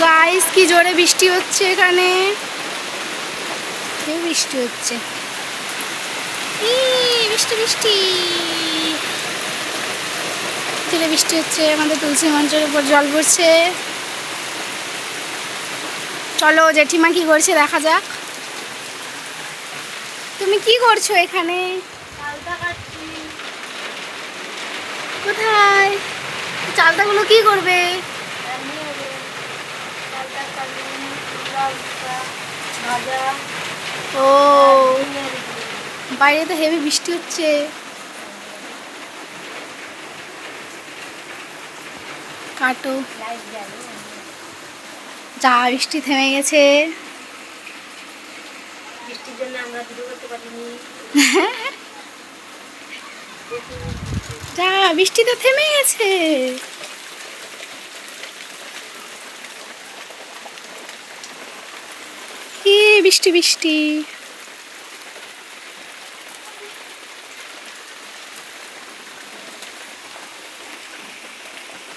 Guys কি জোরে বৃষ্টি হচ্ছে এখানে? বৃষ্টি হচ্ছে? ই, বৃষ্টি বৃষ্টি। জোরে বৃষ্টি হচ্ছে আমাদের তুলসী মঞ্চের উপর জল পড়ছে চলো জেঠিমা কি করছে দেখা যাক। তুমি কি করছ এখানে? কোথায়? চালতাগুলো কি করবে? ও। বাইরে তো হেভি বৃষ্টি হচ্ছে। কাটো। যা বৃষ্টি থেমে গেছে। বৃষ্টির জন্য আমরা ভিডিও করতে পারিনি। যা বৃষ্টি তো থেমে গেছে কি বৃষ্টি বৃষ্টি।